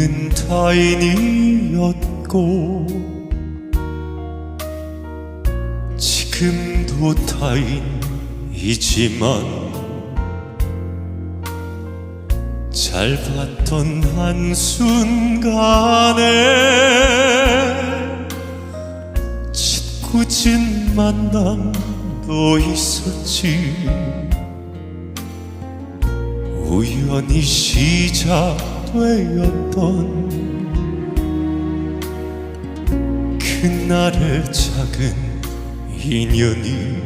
우리는 타인이었고 지금도 타인이지만 잘 봤던 한순간에 짓궂은 만남도 있었지. 우연히 시작 되었던 그날의 작은 인연이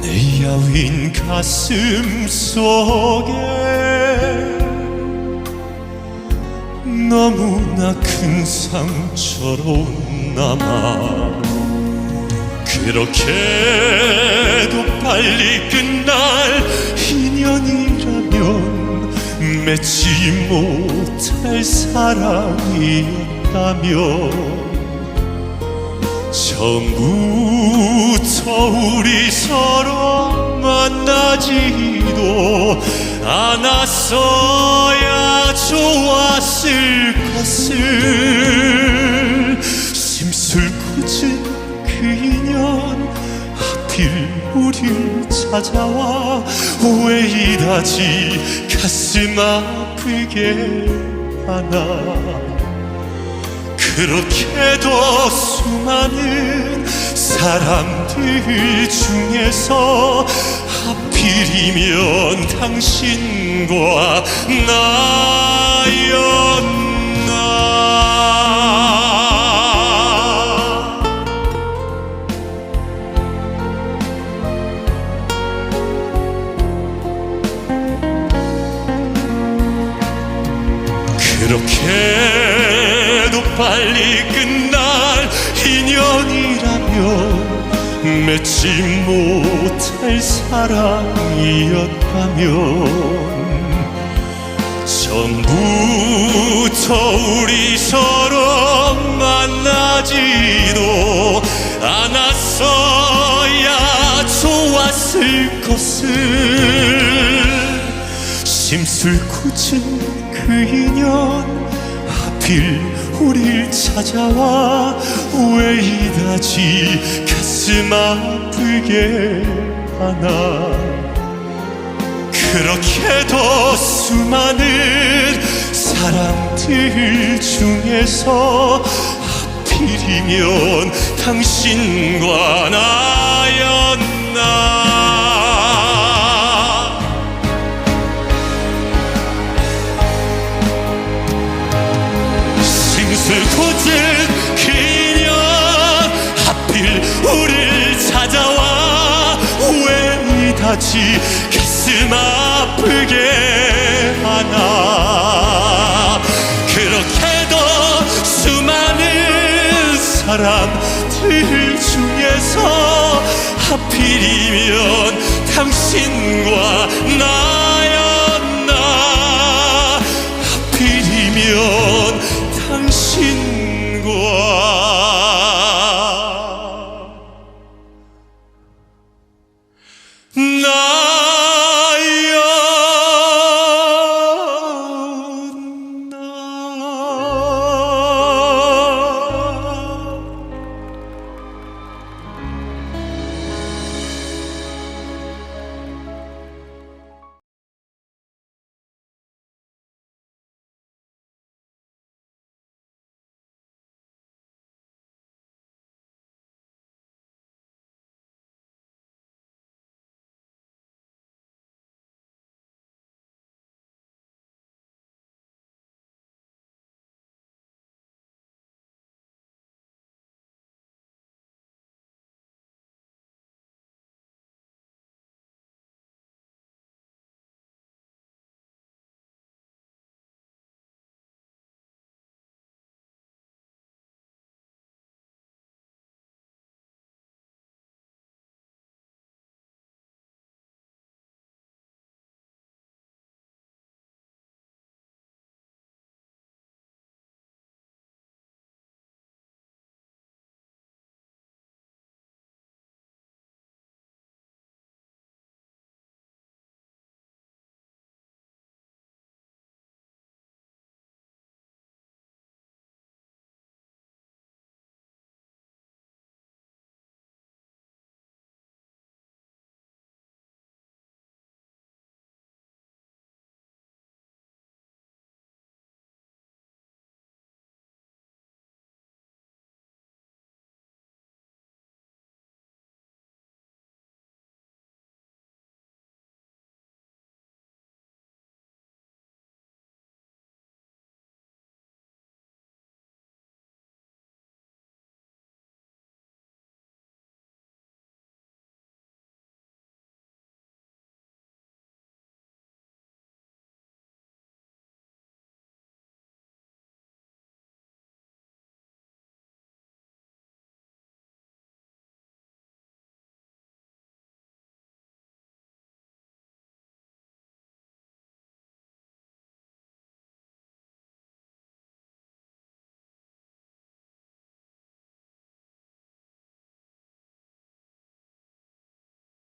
내 야윈 가슴 속에 너무나 큰 상처로 남아 그렇게도 빨리 끝 맺지 못할 사랑이었다면 처음부터 우리 서로 만나지도 않았어야 좋았을 것을. 심술 궂은 그 인연 하필 우릴 찾아와 왜 이다지 가슴 아프게 하나. 그렇게도 수많은 사람들 중에서 하필이면 당신과 나였 그렇게도 빨리 끝날 인연이라면 맺지 못할 사랑이었다면 전부터 우리 서로 만나지도 않았어야 좋았을 것을 심술궂은 그 인연 하필 우릴 찾아와 왜 이다지 가슴 아프게 하나. 그렇게도 수많은 사람들 중에서 하필이면 당신과 나였나 끝까지 가슴 아프게 하나. 그렇게도 수많은 사람들 중에서 하필이면 당신과 나였나. 하필이면